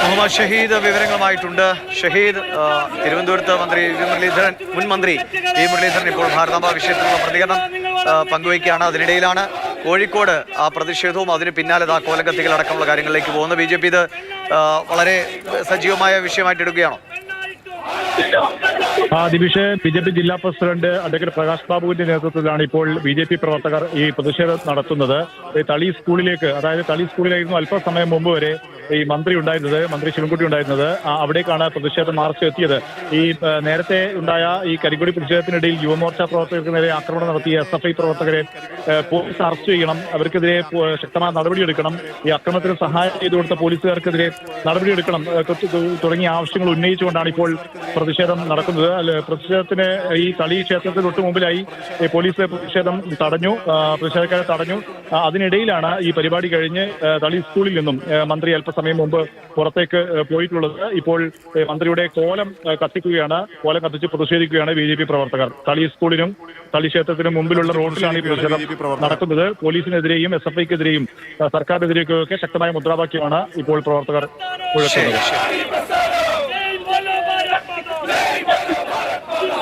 മുഹമ്മദ് ഷഹീദ് വിവരങ്ങളുമായിട്ടുണ്ട്. ഷഹീദ് തിരുവനന്തപുരത്ത് മന്ത്രി വി. മുരളീധരൻ മുൻ മന്ത്രി വി. മുരളീധരൻ ഇപ്പോൾ ഭാരതാംബ വിഷയത്തിലുള്ള പ്രതികരണം പങ്കുവയ്ക്കുകയാണ്. അതിനിടയിലാണ് കോഴിക്കോട് ആ പ്രതിഷേധവും അതിന് പിന്നാലെ ആ കോലക്കത്തികൾ അടക്കമുള്ള കാര്യങ്ങളിലേക്ക് പോകുന്നത്. ബി. ജെ പി ഇത് വളരെ സജീവമായ വിഷയമായിട്ട് എടുക്കുകയാണോ ദിവിഷ് ബി ജെ പി ജില്ലാ പ്രസിഡന്റ് അഡ്വക്കേറ്റ് പ്രകാശ് ബാബുവിന്റെ നേതൃത്വത്തിലാണ് ഇപ്പോൾ ബി ജെ പി പ്രവർത്തകർ ഈ പ്രതിഷേധം നടത്തുന്നത്. തളി സ്കൂളിലേക്ക് അതായത് തളി സ്കൂളിലായിരുന്നു അല്പസമയം മുമ്പ് വരെ ഈ മന്ത്രി ഉണ്ടായിരുന്നത് മന്ത്രി ശിവൻകുട്ടി ഉണ്ടായിരുന്നത് അവിടേക്കാണ് പ്രതിഷേധ മാർച്ച് എത്തിയത്. ഈ നേരത്തെ ഉണ്ടായ ഈ കരിങ്കൊടി പ്രതിഷേധത്തിനിടയിൽ യുവമോർച്ച പ്രവർത്തകർക്ക് നേരെ ആക്രമണം നടത്തിയ എസ് എഫ് ഐ പ്രവർത്തകരെ പോലീസ് അറസ്റ്റ് ചെയ്യണം. അവർക്കെതിരെ ശക്തമായ നടപടിയെടുക്കണം ഈ അക്രമത്തിന് സഹായം ചെയ്തു കൊടുത്ത പോലീസുകാർക്കെതിരെ നടപടിയെടുക്കണം തുടങ്ങിയ ആവശ്യങ്ങൾ ഉന്നയിച്ചുകൊണ്ടാണ് ഇപ്പോൾ പ്രതിഷേധം നടക്കുന്നത്. പ്രതിഷേധത്തിന് ഈ തളി ക്ഷേത്രത്തിന് തൊട്ട് മുമ്പിലായി പോലീസ് പ്രതിഷേധം തടഞ്ഞു പ്രതിഷേധക്കാരെ തടഞ്ഞു. അതിനിടയിലാണ് ഈ പരിപാടി കഴിഞ്ഞ് തളി സ്കൂളിൽ നിന്നും മന്ത്രി അല്പസമയം മുമ്പ് പുറത്തേക്ക് പോയിട്ടുള്ളത്. ഇപ്പോൾ മന്ത്രിയുടെ കോലം കത്തിക്കുകയാണ്. കോലം കത്തിച്ച് പ്രതിഷേധിക്കുകയാണ് ബി ജെ പി പ്രവർത്തകർ. തളി സ്കൂളിനും തളി ക്ഷേത്രത്തിനും മുമ്പിലുള്ള റോഡിലാണ് ഈ പ്രതിഷേധം നടക്കുന്നത്. പോലീസിനെതിരെയും എസ് എഫ് ഐക്കെതിരെയും സർക്കാരിനെതിരെയൊക്കെ ശക്തമായ മുദ്രാവാക്യമാണ് ഇപ്പോൾ പ്രവർത്തകർ മുഴക്കുന്നത്